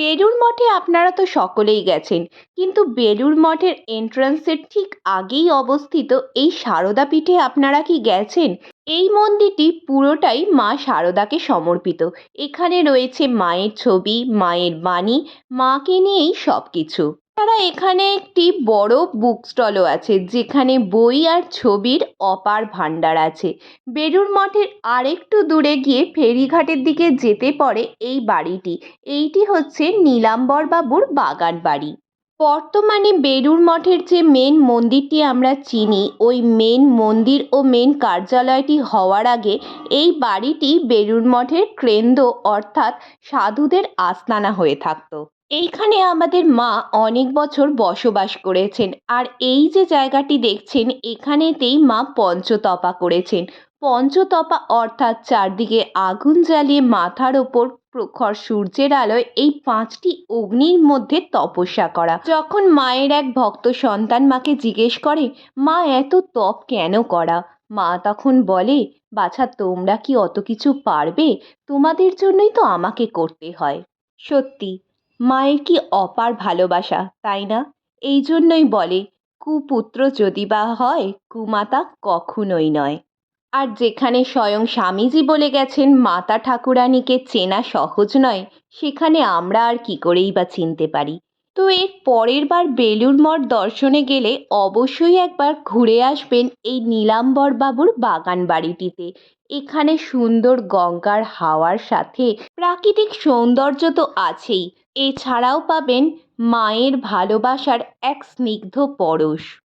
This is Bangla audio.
বেলুড় মঠে আপনারা তো সকলেই গেছেন। কিন্তু বেলুড় মঠের এন্ট্রান্সের ঠিক আগেই অবস্থিত এই সারদা পীঠে আপনারা কি গেছেন? এই মন্দিরটি পুরোটাই মা সারদাকে সমর্পিত। এখানে রয়েছে মায়ের ছবি, মায়ের বাণী, মাকে নিয়েই সব কিছু তারা এখানে একটি বড় বুক স্টলও আছে, যেখানে বই আর ছবির অপার ভাণ্ডার আছে। বেলুড় মঠের আরেকটু দূরে গিয়ে ফেরিঘাটের দিকে যেতে পড়ে এই বাড়িটি। এইটি হচ্ছে নীলাম্বর বাবুর বাগান বাড়ি বর্তমানে বেলুড় মঠের যে মেন মন্দিরটি আমরা চিনি, ওই মেন মন্দির ও মেন কার্যালয়টি হওয়ার আগে এই বাড়িটি বেলুড় মঠের কেন্দ্র অর্থাৎ সাধুদের আস্তানা হয়ে থাকতো। এইখানে আমাদের মা অনেক বছর বসবাস করেছেন। আর এই যে জায়গাটি দেখছেন, এখানেতেই মা পঞ্চতপা করেছেন। পঞ্চতপা অর্থাৎ চারদিকে আগুন জ্বালিয়ে মাথার ওপর প্রখর সূর্যের আলোয় এই পাঁচটি অগ্নির মধ্যে তপস্যা করা। যখন মায়ের এক ভক্ত সন্তান মাকে জিজ্ঞেস করে, মা, এত তপ কেন করা? মা তখন বলে, বাছা, তোমরা কি অত কিছু পারবে? তোমাদের জন্যই তো আমাকে করতে হয়। সত্যি মায়ের কি অপার ভালোবাসা, তাই না? এই জন্যই বলে, কুপুত্র যদি বা হয়, কুমাতা কখনোই নয়। আর যেখানে স্বয়ং স্বামীজি বলে গেছেন, মাতা ঠাকুরানীকে চেনা সহজ নয়, সেখানে আমরা আর কি করেই বা চিনতে পারি? তো এর পরের বার বেলুর মঠ দর্শনে গেলে অবশ্যই একবার ঘুরে আসবেন এই নীলাম্বর বাবুর বাগান বাড়িটিতে। এখানে সুন্দর গঙ্গার হাওয়ার সাথে প্রাকৃতিক সৌন্দর্য তো আছেই। এছাড়াও পাবেন মায়ের ভালোবাসার এক স্নিগ্ধ পরশ।